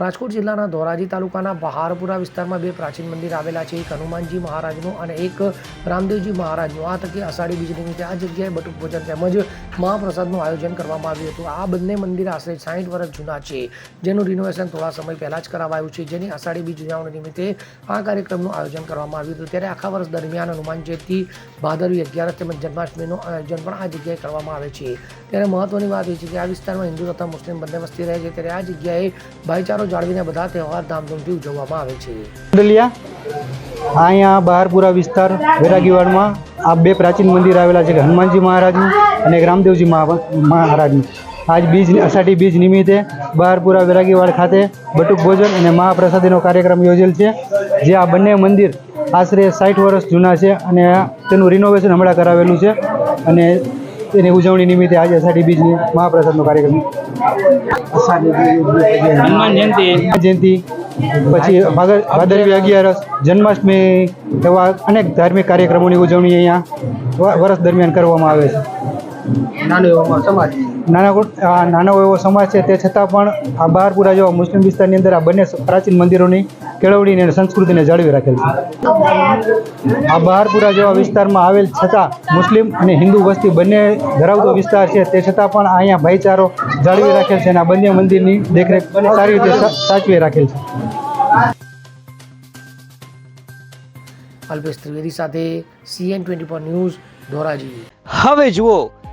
રાજકોટ જિલ્લાના ધોરાજી તાલુકાના બહારપુરા વિસ્તારમાં બે પ્રાચીન મંદિર આવેલા છે. એક હનુમાનજી મહારાજનું અને એક રામદેવજી મહારાજનું. આ તકે અષાઢી બીજ નિમિત્તે આ જગ્યાએ બટુક ભોજન તેમજ મહાપ્રસાદનું આયોજન કરવામાં આવ્યું હતું. આ બંને મંદિર આશરે સાઠ વર્ષ જૂના છે. જેનું રિનોવેશન થોડા સમય પહેલાં જ કરાવાયું છે. જેની અષાઢી બીજ ઉજવણી નિમિત્તે આ કાર્યક્રમનું આયોજન કરવામાં આવ્યું હતું. ત્યારે આખા વર્ષ દરમિયાન હનુમાન જયંતિ, ભાદરવી અગિયારસ તેમજ જન્માષ્ટમીનું આયોજન પણ આ જગ્યાએ કરવામાં આવે છે. ત્યારે મહત્વની વાત એ છે કે આ વિસ્તારમાં હિન્દુ તથા મુસ્લિમ બંને વસ્તી રહે છે. ત્યારે આ જગ્યાએ ભાઈચારો જાળવીને બધા તહેવાર ધામધૂમથી ઉજવવામાં આવે છે. ડલિયા અહીંયા બહારપુરા વિસ્તાર, વેરાગીવાડમાં આ બે પ્રાચીન મંદિર આવેલા છે હનુમાનજી મહારાજનું અને રામદેવજી મહા- મહારાજનું. આજ બીજ અષાઢી બીજ નિમિત્તે બહારપુરા વેરાગીવાડ ખાતે બટુક ભોજન અને મહાપ્રસાદીનો કાર્યક્રમ યોજેલ છે, જે આ બંને મંદિર આશરે સાઠ વર્ષ જૂના છે અને તેનું રિનોવેશન હમણાં કરાવેલું છે અને તેની ઉજવણી નિમિત્તે આજે અષાઢી બીજની મહાપ્રસાદનો કાર્યક્રમ. હનુમાન જયંતિ. જયંતિ પછી ભાદરવી અગિયારસ જન્માષ્ટમી એવા અનેક ધાર્મિક કાર્યક્રમોની ઉજવણી અહીંયા વર્ષ દરમિયાન કરવામાં આવે છે. નાનો એવો સમાજ. નાના નાનો એવો સમાજ છે. તે છતાં પણ આ બહારપુરા જેવા મુસ્લિમ વિસ્તારની અંદર આ બંને પ્રાચીન મંદિરોની કેળવણીને અને સંસ્કૃતિને જાળવી રાખેલ છે. આ બહારપુરા જેવા વિસ્તારમાં આવેલ છતાં મુસ્લિમ અને હિન્દુ વસ્તી બંને ધરાવતો વિસ્તાર છે. તે છતાં પણ અહીંયા ભાઈચારો જાળવી રાખેલ છે અને આ બંને મંદિરની દેખરેખ સારી રીતે સાચવી રાખેલ છે. અલ્પેશ ત્રિવેદી સાથે CN twenty four news Dhoraji. હવે જુઓ